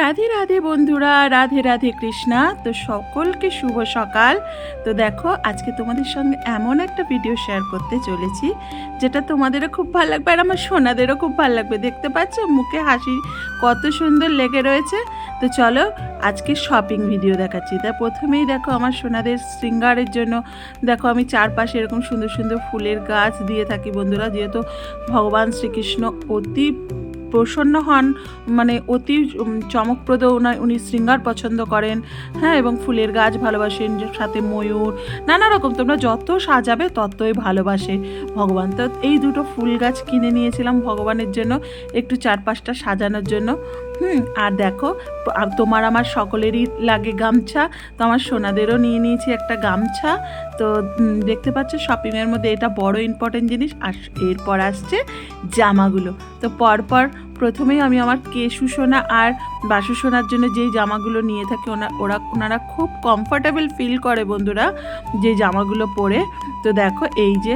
রাধে রাধে বন্ধুরা, রাধে রাধে কৃষ্ণা। তো সকলকে শুভ সকাল। তো দেখো, আজকে তোমাদের সঙ্গে এমন একটা ভিডিও শেয়ার করতে চলেছি, যেটা তোমাদেরও খুব ভালো লাগবে আর আমার সোনাদেরও খুব ভালো লাগবে। দেখতে পাচ্ছ, মুখে হাসি কত সুন্দর লেগে রয়েছে। তো চলো, আজকে শপিং ভিডিও দেখাচ্ছি। তা প্রথমেই দেখো, আমার সোনাদের শৃঙ্গারের জন্য দেখো, আমি চারপাশে এরকম সুন্দর সুন্দর ফুলের গাছ দিয়ে থাকি বন্ধুরা। যেহেতু ভগবান শ্রীকৃষ্ণ অতি প্রসন্ন হন মানে অতি চমকপ্রদ উনি শৃঙ্গার পছন্দ করেন। হ্যাঁ এবং ফুলের গাছ ভালোবাসেন সাথে ময়ূর, নানা রকম। তোমরা যত সাজাবে, ততই ভালোবাসে ভগবান। তো এই দুটো ফুল গাছ কিনে নিয়েছিলাম ভগবানের জন্য, একটু চারপাশটা সাজানোর জন্য। হুম, আর দেখো তোমার আমার সকলেরই লাগে গামছা, তো আমার সোনাদেরও নিয়ে নিয়েছি একটা গামছা। তো দেখতে পাচ্ছ শপিংয়ের মধ্যে এটা বড় ইম্পর্টেন্ট জিনিস। আর এরপর আসছে জামাগুলো। তো পরপর প্রথমেই আমি আমার কেশু সোনা আর বাসু সোনার জন্য যেই জামাগুলো নিয়ে থাকি, ওনা, ওরা, ওনারা খুব কমফর্টেবল ফিল করে বন্ধুরা যে জামাগুলো পরে। তো দেখো এই যে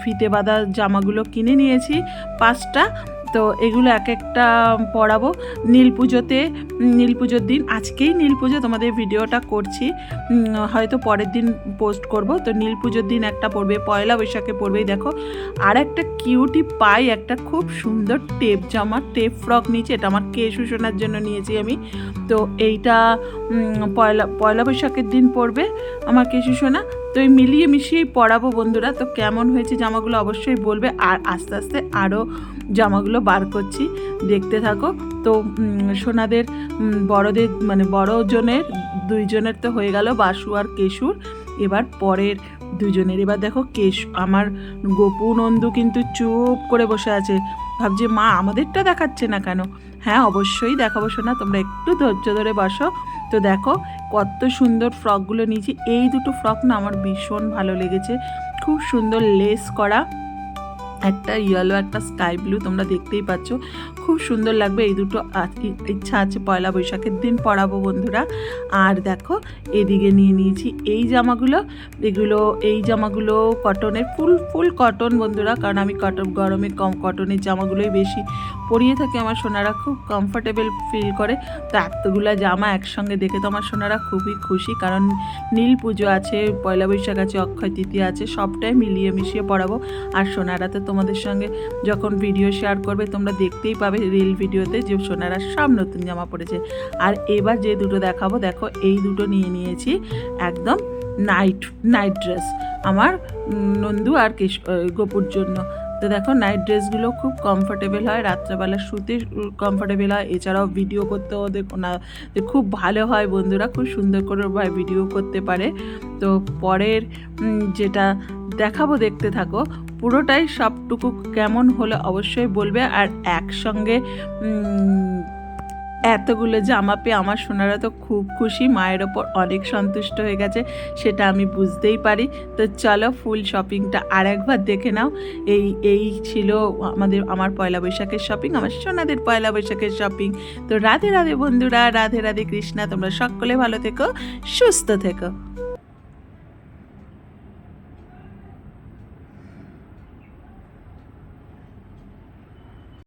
ফিতে বাঁধা জামাগুলো কিনে নিয়েছি। পাঁচটা তো এগুলো এক একটা পরাবো নীল পুজোতে, নীল পুজোর দিন, আজকেই নীল পুজো তোমাদের ভিডিওটা করছি। হয়তো পরের দিন পোস্ট করব। তো নীল পুজোর দিন একটা পড়বে, পয়লা বৈশাখে পড়বেই দেখো। আর একটা কিউটি পাই একটা খুব সুন্দর টেপ জামা টেপ ফ্রক নিয়েছি, এটা আমার কে শোষণার জন্য নিয়েছি আমি। তো এইটা পয়লা পয়লা বৈশাখের দিন পড়বে আমার কে শোষণা তো এই মিলিয়ে মিশিয়েই পরাবো বন্ধুরা। তো কেমন হয়েছে জামাগুলো অবশ্যই বলবে। আর আস্তে আস্তে আরও জামাগুলো বার করছি। দেখতে থাকো। তো সোনাদের বড়দের মানে বড় জনের দুইজনের তো হয়ে গেল বাসু আর কেশুর। এবার পরের দুজনের এবার দেখো কেশ, আমার গোপু নন্দু কিন্তু চুপ করে বসে আছে। ভাবছে, মা, আমাদেরটা দেখাচ্ছে না কেন? হ্যাঁ অবশ্যই দেখাবো শোনা তোমরা একটু ধৈর্য ধরে বসো। তো দেখো কত সুন্দর ফ্রকগুলো নিয়েছি। এই দুটো ফ্রক না আমার ভীষণ ভালো লেগেছে। খুব সুন্দর লেস করা। একটা ইয়েলো একটা স্কাই ব্লু তোমরা দেখতেই পাচ্ছ। খুব সুন্দর লাগবে এই দুটো ইচ্ছা আছে পয়লা বৈশাখের দিন পরাবো বন্ধুরা। আর দেখো, এদিকে নিয়ে নিয়েছি এই জামাগুলো। এগুলো এই জামাগুলো কটনের ফুল ফুল কটন বন্ধুরা। কারণ আমি কটন গরমে কম কটনের জামাগুলোই বেশি পরিয়ে থাকি। আমার সোনারা খুব কমফোর্টেবল ফিল করে। তো এতগুলো জামা একসঙ্গে দেখে তো আমার সোনারা খুবই খুশি। কারণ নীল পুজো আছে, পয়লা বৈশাখ আছে, অক্ষয় তৃতীয়া আছে, সবটাই মিলিয়ে মিশিয়ে পড়াবো। আর সোনারা তো তোমাদের সঙ্গে যখন ভিডিও শেয়ার করবে, তোমরা দেখতেই পাবে রিল ভিডিওতে যে সোনারা সব নতুন জামা পড়েছে। আর এবার যে দুটো দেখাবো, দেখো এই দুটো নিয়ে নিয়েছি একদম নাইট নাইট ড্রেস আমার নন্দু আর কেশ গোপুর জন্য। তো দেখো নাইট ড্রেসগুলো খুব কমফোর্টেবল হয়, রাত্রেবেলা শুতে কমফোর্টেবল হয়। এছাড়াও ভিডিও করতেও ওদের না খুব ভালো হয় বন্ধুরা, খুব সুন্দর করে ভাই ভিডিও করতে পারে। তো পরের যেটা দেখাবো দেখতে থাকো পুরোটাই সবটুকু কেমন হলো অবশ্যই বলবে। আর একসঙ্গে এতগুলো জামা পেয়ে আমার সোনারা তো খুব খুশি, মায়ের ওপর অনেক সন্তুষ্ট হয়ে গেছে, সেটা আমি বুঝতেই পারি। তো চলো ফুল শপিংটা আর একবার দেখে নাও। এই এই ছিল আমাদের, আমার পয়লা বৈশাখের শপিং, আমার সোনাদের পয়লা বৈশাখের শপিং। তো রাধে রাধে বন্ধুরা, রাধে রাধে কৃষ্ণা, তোমরা সকলে ভালো থেকো, সুস্থ থেকো।